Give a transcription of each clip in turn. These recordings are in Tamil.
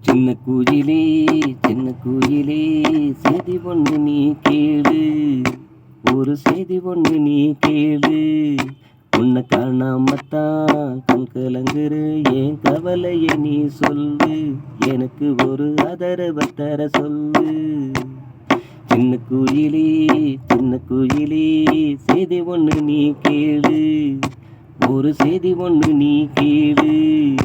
சின்ன குயிலே சின்ன குயிலே செய்தி ஒன்று நீ கேளு. ஒரு செய்தி ஒன்று நீ கேளு. உன்னை காணாமத்தான் கண் கலங்குற ஏன் கவலையை நீ சொல்லு. எனக்கு ஒரு ஆதரவை தர சொல்லு. சின்ன குயிலே சின்ன குயிலே செய்தி ஒன்று நீ கேளு. ஒரு செய்தி ஒன்று நீ கேளு.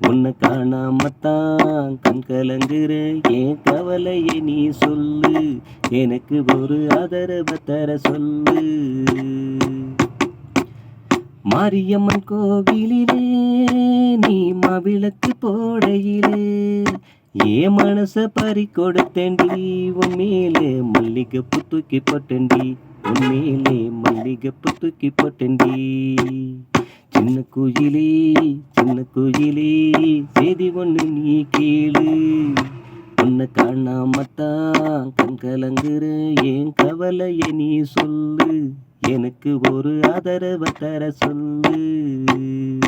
உன்னை காணாமத்தான் கண் கலங்குற ஏன் கவலையை நீ சொல்லு. எனக்கு ஒரு ஆதரவை தர சொல்லு. மாரியம்மன் கோவிலிலே நீ மவிளக்கு போடையிலே ஏ மனச பறி கொடுத்தேண்டி உன் மேலே தூக்கி போட்டேண்டி உன் மேலே மல்லிகைப்பூ தூக்கி போட்டேண்டி சின்ன குயிலே சின்ன குயிலே செய்தி ஒன்று நீ கேளு. உன்னை காணாமத்தான் கண் கலங்குற ஏன் கவலையை நீ சொல்லு. எனக்கு ஒரு ஆதரவை தர சொல்லு.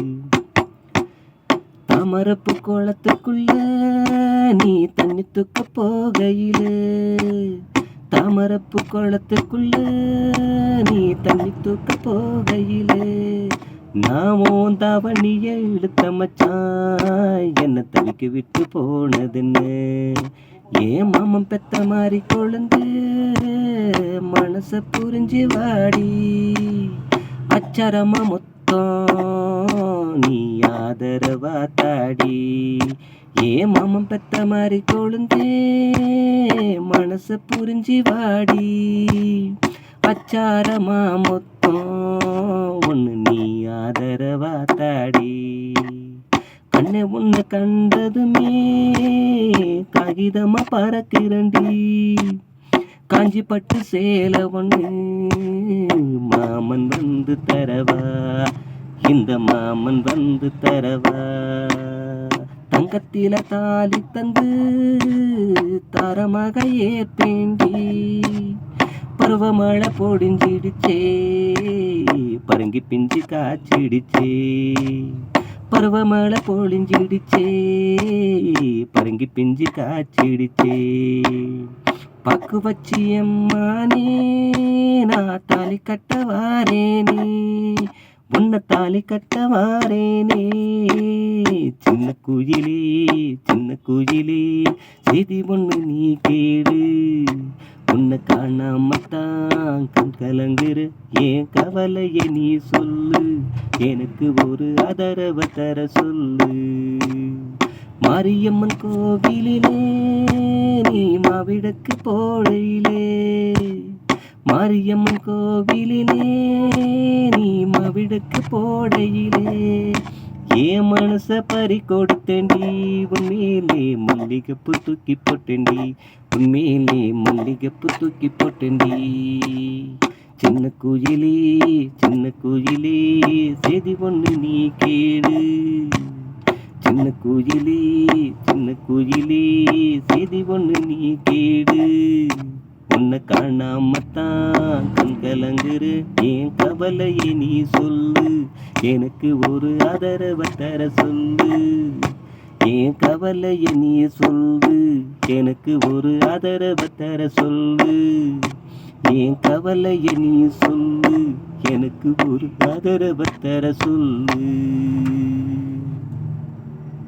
தாமரப்பு குளத்துக்குள்ள நீ தண்ணி தூக்க போகையில. தாமரப்பு குளத்துக்குள்ள நீ தண்ணி தூக்க போகையிலே. நான் உன் தாவணிய இழுத்த மச்சான். என்ன தவிக்க விட்டு போனதுன்னு. ஏன் மாமன் பெத்த மாதிரி கொழுந்து மனச புரிஞ்சு வாடி. அச்சரமா மொத்தம் நீ ஆதரவா தாடி. ஏன் மாமன் பெத்த மாதிரி கொழுந்தே மனச புரிஞ்சு வாடி. அச்சாரமா மொத்தம் ஒன்று நீ ஆதரவா தாடி. கண்ணை உன்னை கண்டதுமே காகிதமா பறக்கிறண்டி காஞ்சி பட்டு சேலை ஒன்று மாமன் வந்து தரவா. இந்த மாமன் வந்து தரவா. தங்கத்தில தாலி தந்து தரமாக ஏத்தேண்டி பருவமழை பொடிஞ்சிடுச்சே. பருங்கி பிஞ்சு காய்ச்சிடுச்சே. பருவமழை பொழிஞ்சிடுச்சே. பருங்கி பிஞ்சு காய்ச்சிடுச்சே. பக்கு வச்சி அம்மானே நான் தாலி கட்ட வாரேனே உன்னை தாலி கட்ட வாரேனே சின்ன குயிலே சின்ன குயிலே செய்தி ஒன்று நீ கேடு உன்னை காணாமத்தான் கண் கலங்குற ஏன் கவலையை நீ சொல்லு? எனக்கு ஒரு ஆதரவை தர சொல்லு. மாரியம்மன் கோவிலிலே நீ மாவிடக்கு போடையிலே மாரியம்மன் கோவிலிலே நீ மாவிடக்கு போடையிலே ஏன் மனச பறி கொடுத்தேண்டி உண்மையிலே மல்லிகப்பு தூக்கி போட்டேண்டி உண்மையிலே மல்லிகப்பு தூக்கி போட்டேண்டி சின்ன குயிலே சின்ன குயிலே செய்தி ஒன்று நீ கேடு சின்ன குயிலே சின்ன குயிலே செய்தி ஒன்று நீ கேடு உன்னை காணாமத்தான் கண் கலங்குற ஏன் கவலையை நீ சொல்லு. எனக்கு ஒரு ஆதரவை தர சொல்லு. என் கவலைய நீ சொல்லு. எனக்கு ஒரு ஆதரவை தர சொல்லு. என் கவலைய நீ சொல்லு. எனக்கு ஒரு ஆதரவை தர சொல்லு.